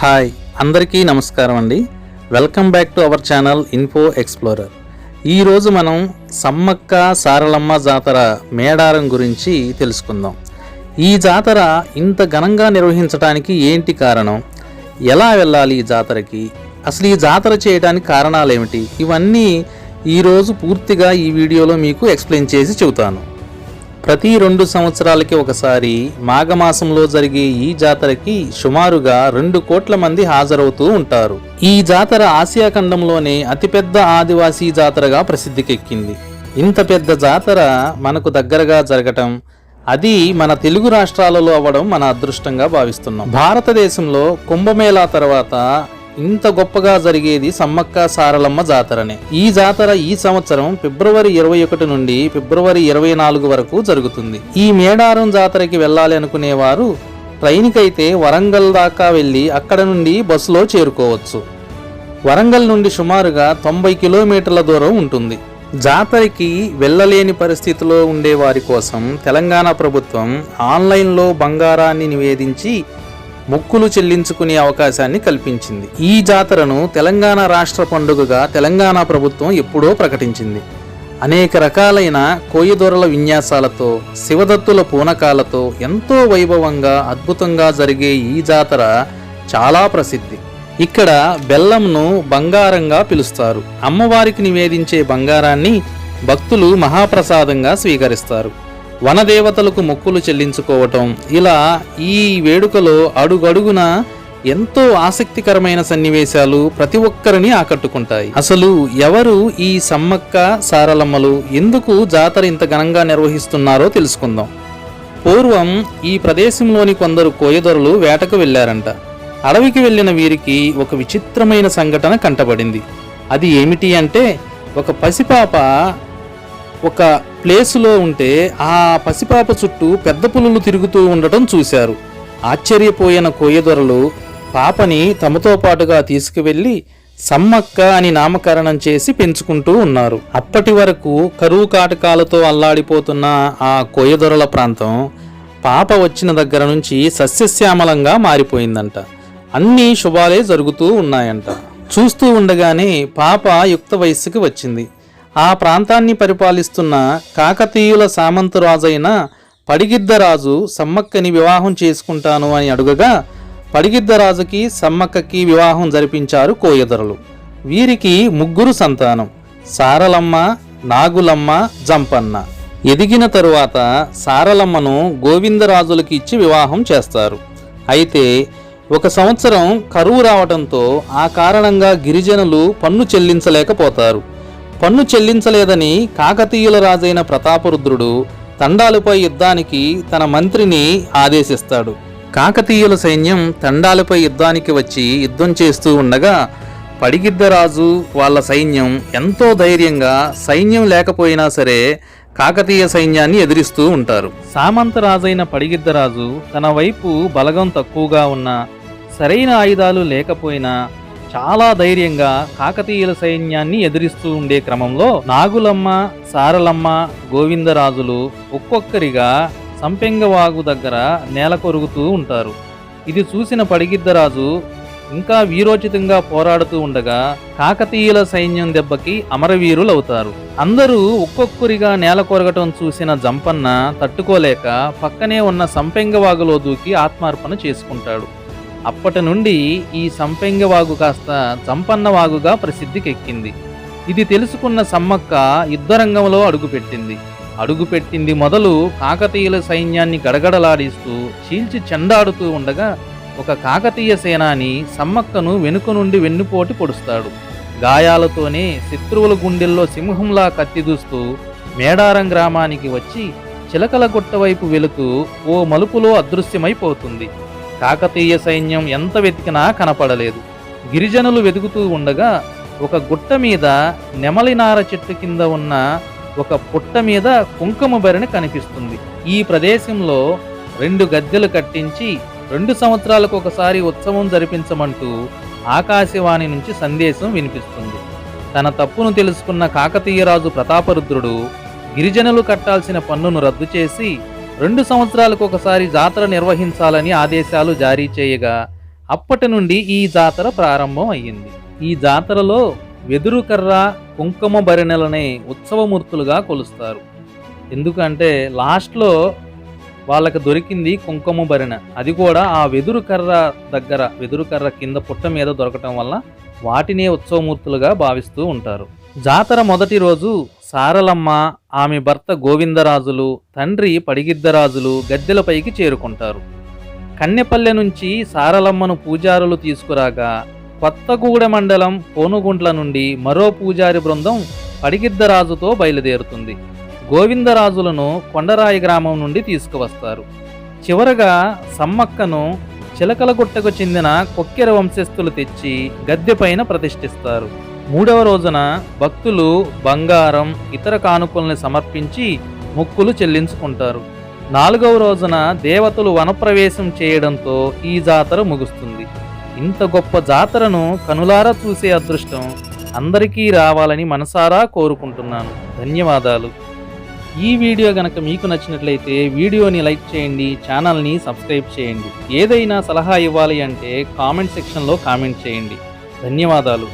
Hi అందరికీ నమస్కారం అండి. Welcome back to our channel info explorer. ఈరోజు మనం సమ్మక్క సారలమ్మ జాతర మేడారం గురించి తెలుసుకుందాం. ఈ జాతర ఇంత ఘనంగా నిర్వహించడానికి ఏంటి కారణం? ఎలా వెళ్ళాలి ఈ జాతరకి? అసలు ఈ జాతర చేయడానికి కారణాలు ఏమిటి? ఇవన్నీ ఈరోజు పూర్తిగా ఈ వీడియోలో మీకు ఎక్స్ప్లెయిన్ చేసి చెబుతాను. ప్రతి రెండు సంవత్సరాలకి ఒకసారి మాఘమాసంలో జరిగే ఈ జాతరకి సుమారుగా రెండు కోట్ల మంది హాజరవుతూ ఉంటారు. ఈ జాతర ఆసియా ఖండంలోనే అతిపెద్ద ఆదివాసీ జాతరగా ప్రసిద్ధికెక్కింది. ఇంత పెద్ద జాతర మనకు దగ్గరగా జరగటం అది మన తెలుగు రాష్ట్రాలలో అవ్వడం మన అదృష్టంగా భావిస్తున్నాం. భారతదేశంలో కుంభమేళా తర్వాత ఇంత గొప్పగా జరిగేది సమ్మక్క సారలమ్మ జాతరనే. ఈ జాతర ఈ సంవత్సరం ఫిబ్రవరి ఇరవై ఒకటి నుండి ఫిబ్రవరి ఇరవై నాలుగు వరకు జరుగుతుంది. ఈ మేడారం జాతరకి వెళ్ళాలి అనుకునేవారు ట్రైన్కైతే వరంగల్ దాకా వెళ్ళి అక్కడ నుండి బస్సులో చేరుకోవచ్చు. వరంగల్ నుండి సుమారుగా తొంభై కిలోమీటర్ల దూరం ఉంటుంది. జాతరకి వెళ్ళలేని పరిస్థితిలో ఉండే వారి కోసం తెలంగాణ ప్రభుత్వం ఆన్లైన్లో బంగారాన్ని నివేదించి మొక్కులు చెల్లించుకునే అవకాశాన్ని కల్పించింది. ఈ జాతరను తెలంగాణ రాష్ట్ర పండుగగా తెలంగాణ ప్రభుత్వం ఎప్పుడో ప్రకటించింది. అనేక రకాలైన కోయిదొరల విన్యాసాలతో శివదత్తుల పూనకాలతో ఎంతో వైభవంగా అద్భుతంగా జరిగే ఈ జాతర చాలా ప్రసిద్ధి. ఇక్కడ బెల్లంను బంగారంగా పిలుస్తారు. అమ్మవారికి నివేదించే బంగారాన్ని భక్తులు మహాప్రసాదంగా స్వీకరిస్తారు. వనదేవతలకు మొక్కులు చెల్లించుకోవటం. ఇలా ఈ వేడుకలో అడుగడుగున ఎంతో ఆసక్తికరమైన సన్నివేశాలు ప్రతి ఒక్కరిని ఆకట్టుకుంటాయి. అసలు ఎవరు ఈ సమ్మక్క సారలమ్మలు ఎందుకు జాతర ఇంత ఘనంగా నిర్వహిస్తున్నారో తెలుసుకుందాం. పూర్వం ఈ ప్రదేశంలోని కొందరు కోయదొరలు వేటకు వెళ్ళారంట. అడవికి వెళ్ళిన వీరికి ఒక విచిత్రమైన సంఘటన కంటపడింది అది ఏమిటి అంటే ఒక పసిపాప ఒక ప్లేసులో ఉంటే ఆ పసిపాప చుట్టూ పెద్ద పులులు తిరుగుతూ ఉండటం చూశారు. ఆశ్చర్యపోయిన కోయదొరలు పాపని తమతో పాటుగా తీసుకువెళ్ళి సమ్మక్క అని నామకరణం చేసి పెంచుకుంటూ ఉన్నారు. అప్పటి వరకు కరువు కాటకాలతో అల్లాడిపోతున్న ఆ కోయదొరల ప్రాంతం పాప వచ్చిన దగ్గర నుంచి సస్యశ్యామలంగా మారిపోయిందంట. అన్నీ శుభాలే జరుగుతూ ఉన్నాయంట. చూస్తూ ఉండగానే పాప యుక్త వయస్సుకి వచ్చింది. ఆ ప్రాంతాన్ని పరిపాలిస్తున్న కాకతీయుల సామంతరాజైన పడిగిద్దరాజు సమ్మక్కని వివాహం చేసుకుంటాను అని అడుగగా పడిగిద్దరాజుకి సమ్మక్కకి వివాహం జరిపించారు కోయదరులు. వీరికి ముగ్గురు సంతానం సారలమ్మ నాగులమ్మ జంపన్న. ఎదిగిన తరువాత సారలమ్మను గోవిందరాజులకి ఇచ్చి వివాహం చేస్తారు. అయితే ఒక సంవత్సరం కరువు రావడంతో ఆ కారణంగా గిరిజనులు పన్ను చెల్లించలేకపోతారు. పన్ను చెల్లించలేదని కాకతీయుల రాజైన ప్రతాపరుద్రుడు తండాలపై యుద్ధానికి తన మంత్రిని ఆదేశిస్తాడు. కాకతీయుల సైన్యం తండాలపై యుద్ధానికి వచ్చి యుద్ధం చేస్తూ ఉండగా పడిగిద్దరాజు వాళ్ళ సైన్యం ఎంతో ధైర్యంగా సైన్యం లేకపోయినా సరే కాకతీయ సైన్యాన్ని ఎదిరిస్తూ ఉంటారు. సామంతరాజైన పడిగిద్దరాజు తన వైపు బలగం తక్కువగా ఉన్నా సరైన ఆయుధాలు లేకపోయినా చాలా ధైర్యంగా కాకతీయుల సైన్యాన్ని ఎదిరిస్తూ ఉండే క్రమంలో నాగులమ్మ సారలమ్మ గోవిందరాజులు ఒక్కొక్కరిగా సంపెంగవాగు దగ్గర నేలకొరుగుతూ ఉంటారు. ఇది చూసిన పడిగిద్దరాజు ఇంకా వీరోచితంగా పోరాడుతూ ఉండగా కాకతీయుల సైన్యం దెబ్బకి అమరవీరులవుతారు. అందరూ ఒక్కొక్కరిగా నేల కొరగటం చూసిన జంపన్న తట్టుకోలేక పక్కనే ఉన్న సంపెంగవాగులో దూకి ఆత్మార్పణ చేసుకుంటాడు. అప్పటి నుండి ఈ సంపెంగ వాగు కాస్త జంపన్నవాగుగా ప్రసిద్ధికెక్కింది. ఇది తెలుసుకున్న సమ్మక్క యుద్ధరంగంలో అడుగుపెట్టింది. అడుగుపెట్టింది మొదలు కాకతీయుల సైన్యాన్ని గడగడలాడిస్తూ చీల్చి చెండాడుతూ ఉండగా ఒక కాకతీయ సేనాని సమ్మక్కను వెనుక నుండి వెన్నుపోటి పొడుస్తాడు. గాయాలతోనే శత్రువుల గుండెల్లో సింహంలా కత్తిదూస్తూ మేడారం గ్రామానికి వచ్చి చిలకల గుట్ట వైపు వెళుతూ ఓ మలుపులో అదృశ్యమైపోతుంది. కాకతీయ సైన్యం ఎంత వెతికినా కనపడలేదు. గిరిజనులు వెతుకుతూ ఉండగా ఒక గుట్ట మీద నెమలినార చెట్టు కింద ఉన్న ఒక పుట్ట మీద కుంకుమ బరిని కనిపిస్తుంది. ఈ ప్రదేశంలో రెండు గద్దెలు కట్టించి రెండు సంవత్సరాలకు ఒకసారి ఉత్సవం జరిపించమంటూ ఆకాశవాణి నుంచి సందేశం వినిపిస్తుంది. తన తప్పును తెలుసుకున్న కాకతీయరాజు ప్రతాపరుద్రుడు గిరిజనులు కట్టాల్సిన పన్నును రద్దు చేసి రెండు సంవత్సరాలకు ఒకసారి జాతర నిర్వహించాలని ఆదేశాలు జారీ చేయగా అప్పటి నుండి ఈ జాతర ప్రారంభం అయ్యింది. ఈ జాతరలో వెదురు కర్ర కుంకుమ భరిణెలనే ఉత్సవమూర్తులుగా కొలుస్తారు. ఎందుకంటే లాస్ట్లో వాళ్ళకి దొరికింది కుంకుమ భరిణ అది కూడా ఆ వెదురు కర్ర దగ్గర వెదురు కర్ర కింద పుట్ట మీద దొరకటం వల్ల వాటినే ఉత్సవమూర్తులుగా భావిస్తూ ఉంటారు. జాతర మొదటి రోజు సారలమ్మ ఆమె భర్త గోవిందరాజులు తండ్రి పడిగిద్దరాజులు గద్దెలపైకి చేరుకుంటారు. కన్నెపల్లె నుంచి సారలమ్మను పూజారులు తీసుకురాగా కొత్తగూడ మండలం పోనుగుంట్ల నుండి మరో పూజారి బృందం పడిగిద్దరాజుతో బయలుదేరుతుంది. గోవిందరాజులను కొండరాయి గ్రామం నుండి తీసుకువస్తారు. చివరగా సమ్మక్కను చిలకలగుట్టకు చెందిన కొక్కెర వంశస్థులు తెచ్చి గద్దెపైన ప్రతిష్ఠిస్తారు. మూడవ రోజున భక్తులు బంగారం ఇతర కానుకల్ని సమర్పించి మొక్కులు చెల్లించుకుంటారు. నాలుగవ రోజున దేవతలు వనప్రవేశం చేయడంతో ఈ జాతర ముగుస్తుంది. ఇంత గొప్ప జాతరను కనులారా చూసే అదృష్టం అందరికీ రావాలని మనసారా కోరుకుంటున్నాను. ధన్యవాదాలు. ఈ వీడియో గనక మీకు నచ్చినట్లయితే వీడియోని లైక్ చేయండి ఛానల్ని సబ్స్క్రైబ్ చేయండి. ఏదైనా సలహా ఇవ్వాలి అంటే కామెంట్ సెక్షన్లో కామెంట్ చేయండి. ధన్యవాదాలు.